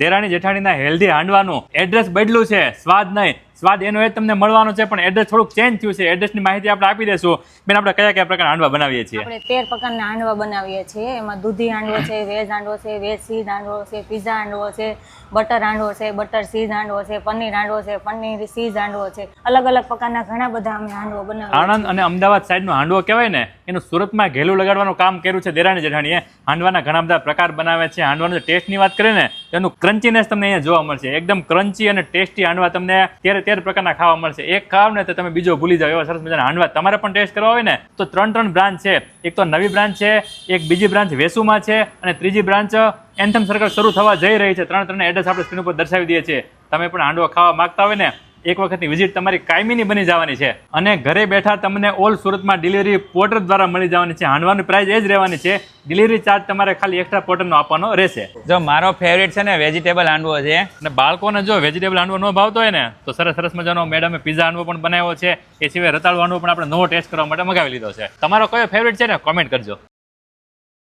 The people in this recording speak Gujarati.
દેરાણી જેઠાણીના હેલ્ધી હાંડવાનું એડ્રેસ બદલું છે. સ્વાદ નહીં. સ્વાદ એનો એ તમને મળવાનો છે પણ એડ્રેસ થોડુંક ચેન્જ થયું છે એડ્રેસની માહિતી આપણે આપી દેશું બેન આપણે કયા કયા પ્રકારના હાંડવા બનાવીએ છીએ? આપણે તેર પ્રકારના હાંડવા બનાવીએ છીએ. એમાં દૂધી હાંડવો છે વેજ હાંડવો છે વેજ સીઝ હાંડવો છે પીઝા હાંડવો છે બટર હાંડવો છે બટર સીઝ હાંડવો છે પનીર હાંડવો છે પનીર સીઝ હાંડવો છે. અલગ અલગ પ્રકારના ઘણા બધા અમે હાંડવો બનાવીએ આણંદ અને અમદાવાદ સાઈડનો હાંડવો કહેવાય ને એનું સુરતમાં ઘેલું લગાડવાનું કામ કર્યું છે દેરાણી જેઠાણીએ. હાંડવાના ઘણા બધા પ્રકાર બનાવે છે. હાંડવાનો ટેસ્ટની વાત કરીએ ને તેનું ક્રન્ચીનેસ તમને અહીંયા જોવા મળશે. એકદમ ક્રન્ચી અને ટેસ્ટી હાંડવા તમને તેર તેર પ્રકારના ખાવા મળશે. એક ખાવ ને તો તમે બીજો ભૂલી જાવ એવા સરસ મજાના હાંડવા તમારે પણ ટેસ્ટ કરવા હોય ને, તો ત્રણ ત્રણ બ્રાન્ચ છે. એક તો નવી બ્રાન્ચ છે, એક બીજી બ્રાન્ચ વેસુમાં છે, અને ત્રીજી બ્રાન્ચ એન્થમ સર્કલ શરૂ થવા જઈ રહી છે. ત્રણ ત્રણ એડ્રેસ આપણે સ્ક્રીન ઉપર દર્શાવી દઈએ છીએ. તમે પણ હાંડવા ખાવા માગતા હોય ને એક વખતની વિઝિટ તમારી કાયમીની બની જવાની છે. અને ઘરે બેઠા તમને ઓલ સુરતમાં ડિલિવરી પોર્ટર દ્વારા મળી જવાની છે. હાંડવાની પ્રાઇસ એ જ રહેવાની છે. ડિલિવરી ચાર્જ તમારે ખાલી એક્સ્ટ્રા પોર્ટરનો આપવાનો રહેશે. જો મારો ફેવરેટ છે ને વેજીટેબલ હાંડવો છે. અને બાળકોને જો વેજીટેબલ હાંડવો ન ભાવતો હોય ને તો સરસ સરસ મજાનો મેડમે પીઝા હાંડવો પણ બનાવ્યો છે. એ સિવાય રતાળુ હાંડવો પણ આપણે નવો ટેસ્ટ કરવા માટે મગાવી લીધો છે. તમારો કયો ફેવરેટ છે ને? કોમેન્ટ કરજો.